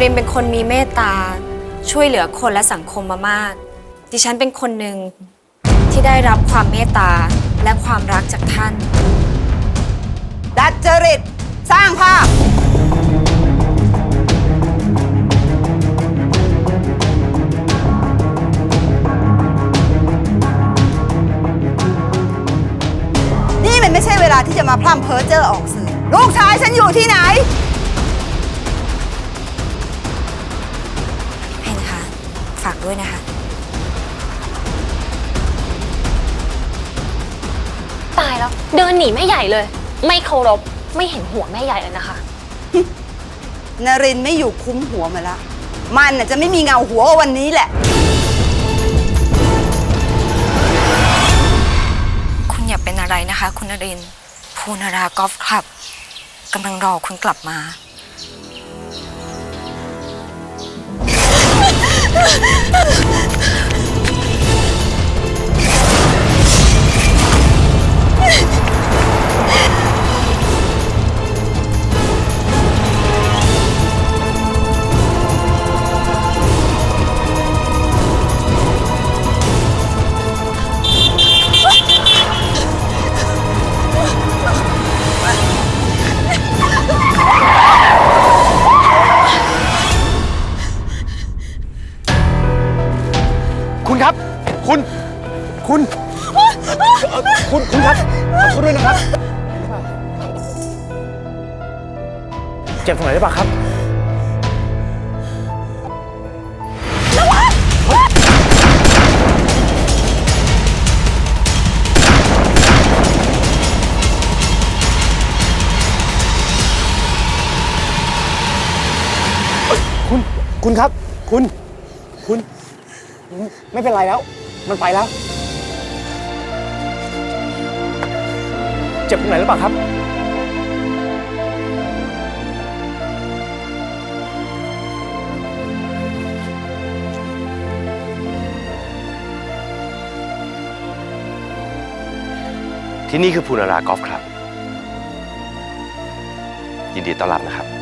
รินเป็นคนมีเมตตา ช่วยเหลือคนและสังคมมามาก ดิฉันเป็นคนหนึ่งที่ได้รับความเมตตาและความรักจากท่าน ดัดจริต สร้างภาพ นี่มันไม่ใช่เวลาที่จะมาพร่ำเพ้อเจ้อออกสื่อ ลูกชายฉันอยู่ที่ไหน แล้ว เดินหนีแม่ใหญ่เลย ไม่เคารพไม่เห็นหัวแม่ใหญ่เลยนะคะ นรินทร์ไม่อยู่คุ้มหัวมาละ มันน่ะจะไม่มีเงาหัววันนี้แหละ คุณอย่าเป็นอะไรนะคะ คุณนรินทร์ภูนารากอล์ฟคลับกำลังรอคุณกลับมา คุณครับ คุณ คุณ คุณ คุณครับ ขอโทษด้วยนะครับ เจ็บตรงไหนได้ปะครับ คุณ คุณครับ คุณ คุณ ไม่เป็นไรแล้ว มันไปแล้ว เจ็บตรงไหนหรือเปล่าครับ ที่นี่คือพูนารากอล์ฟครับ ยินดีต้อนรับนะครับ